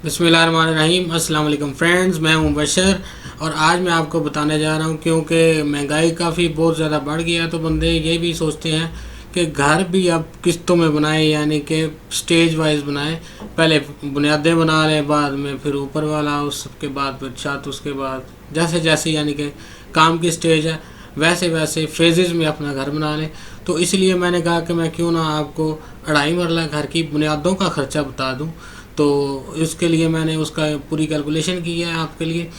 अस्सलाम वालेकुम फ्रेंड्स, मैं हूँ बशर और आज मैं आपको बताने जा रहा हूँ क्योंकि महँगाई काफ़ी बहुत ज़्यादा बढ़ गया तो बंदे ये भी सोचते हैं कि घर भी अब किस्तों में बनाए, यानी कि स्टेज वाइज बनाए। पहले बुनियादें बना लें, बाद में फिर ऊपर वाला उसके बाद फिर छत, उसके बाद जैसे जैसे, यानी कि काम की स्टेज है, वैसे वैसे फेजेज़ में अपना घर बना लें। तो इसलिए मैंने कहा कि मैं क्यों ना आपको अढ़ाई मरला घर की बुनियादों का ख़र्चा बता दूँ। तो इसके लिए मैंने उसका पूरी कैलकुलेशन की है आपके लिए,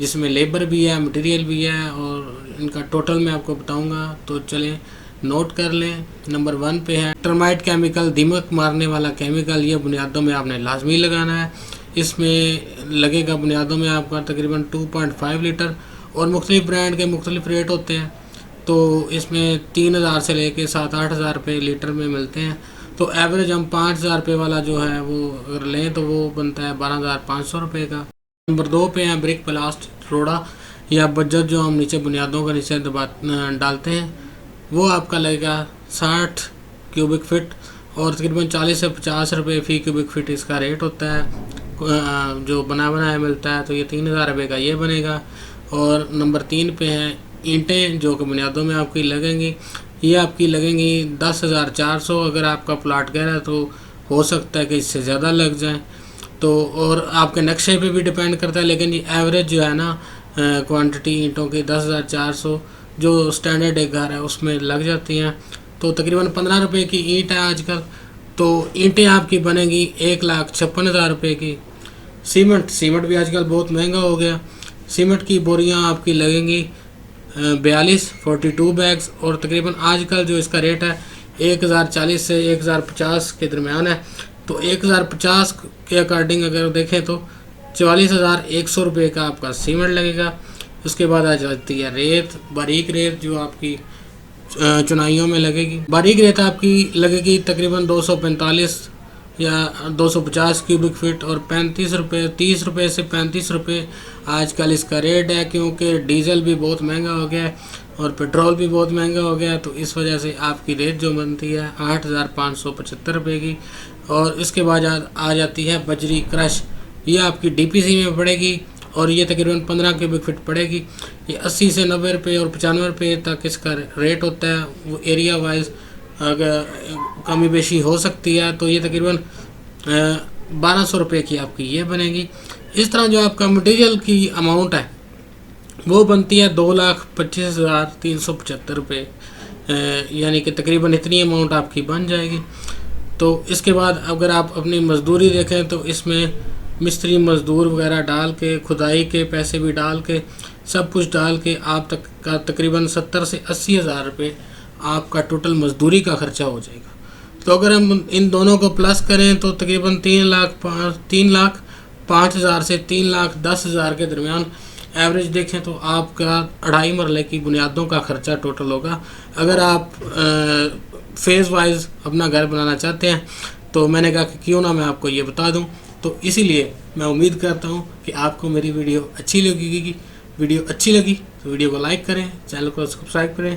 जिसमें लेबर भी है मटेरियल भी है, और इनका टोटल मैं आपको बताऊँगा। तो चलें नोट कर लें नंबर वन पे है टर्माइट केमिकल दीमक मारने वाला केमिकल ये बुनियादों में आपने लाजमी लगाना है। इसमें लगेगा बुनियादों में आपका तकरीबन 2.5 लीटर और मुख्तलिफ़ ब्रांड के मुख्तलिफ़ रेट होते हैं। तो इसमें तीन हज़ार से लेके सात आठ हज़ार रुपये लीटर में मिलते हैं। तो एवरेज हम पाँच हज़ार रुपये वाला जो है वो अगर लें तो वो बनता है बारह हज़ार पाँच सौ रुपये का। नंबर दो पे हैं ब्रिक प्लास्ट रोड़ा या बजट जो हम नीचे बुनियादों का नीचे दबा डालते हैं। वो आपका लगेगा साठ क्यूबिक फिट और तकरीबन चालीस से पचास रुपये फ़ी क्यूबिक फिट इसका रेट होता है। जो बना बनाया मिलता है तो ये तीन हज़ार रुपये का ये बनेगा। और नंबर तीन पे है ईंटें जो कि बुनियादों में आपकी लगेंगी। ये आपकी लगेंगी दस हज़ार चार सौ, अगर आपका प्लाट गहरा है तो हो सकता है कि इससे ज़्यादा लग जाए। तो और आपके नक्शे पे भी डिपेंड करता है, लेकिन ये एवरेज जो है ना क्वांटिटी ईंटों की दस हज़ार चार सौ, जो स्टैंडर्ड एक घर है, उसमें लग जाती हैं। तो तकरीबन पंद्रह रुपये की ईंट है आजकल। तो ईंटें आपकी बनेगी एक लाख छप्पन हज़ार रुपये की। सीमेंट सीमेंट भी आजकल बहुत महँगा हो गया। सीमेंट की बोरियाँ आपकी लगेंगी बयालीस फोर्टी टू बैग्स और तकरीबन आजकल जो इसका रेट है, एक हज़ार चालीस से एक हज़ार पचास के दरमियान है। तो एक हज़ार पचास के अकॉर्डिंग अगर देखें तो चवालीस हज़ार एक सौ रुपये का आपका सीमेंट लगेगा। उसके बाद आ जाती है रेत, बारीक रेत जो आपकी चुनाइयों में लगेगी। बारीक रेत आपकी लगेगी तकरीबन दो सौ पैंतालीस या 250 क्यूबिक फीट और पैंतीस रुपये, तीस रुपये से पैंतीस रुपये आजकल इसका रेट है क्योंकि डीजल भी बहुत महँगा हो गया है और पेट्रोल भी बहुत महँगा हो गया है तो इस वजह से आपकी रेट जो बनती है आठ हज़ार पाँच सौ पचहत्तर की और इसके बाद आ जाती है बजरी क्रश। ये आपकी डीपीसी में पड़ेगी और ये तकरीबन पंद्रह क्यूबिक फिट पड़ेगी। ये अस्सी से नब्बे रुपये और पचानवे रुपये तक इसका रेट होता है, वो एरिया वाइज कमी बेशी हो सकती है तो ये तकरीबन बारह सौ रुपये की आपकी ये बनेगी। इस तरह जो आपका मटेरियल की अमाउंट है, वो बनती है दो लाख पच्चीस हज़ार तीन सौ पचहत्तर रुपये यानी कि तकरीबन इतनी अमाउंट आपकी बन जाएगी। तो इसके बाद अगर आप अपनी मज़दूरी देखें तो इसमें मिस्त्री मज़दूर वगैरह डाल के, खुदाई के पैसे भी डाल के, सब कुछ डाल के आप तक का तकरीबन सत्तर से अस्सी हज़ार रुपये आपका टोटल मजदूरी का खर्चा हो जाएगा। तो अगर हम इन दोनों को प्लस करें तो तकरीबन तीन लाख पाँच, तीन लाख पाँच हज़ार से तीन लाख दस हज़ार के दरमियान एवरेज देखें तो आपका अढ़ाई मरले की बुनियादों का खर्चा टोटल होगा। अगर आप फ़ेज़ वाइज अपना घर बनाना चाहते हैं तो मैंने कहा कि क्यों ना मैं आपको ये बता दूँ। तो इसीलिए मैं उम्मीद करता हूँ कि आपको मेरी वीडियो अच्छी लगेगी। वीडियो अच्छी लगी तो वीडियो को लाइक करें, चैनल को सब्सक्राइब करें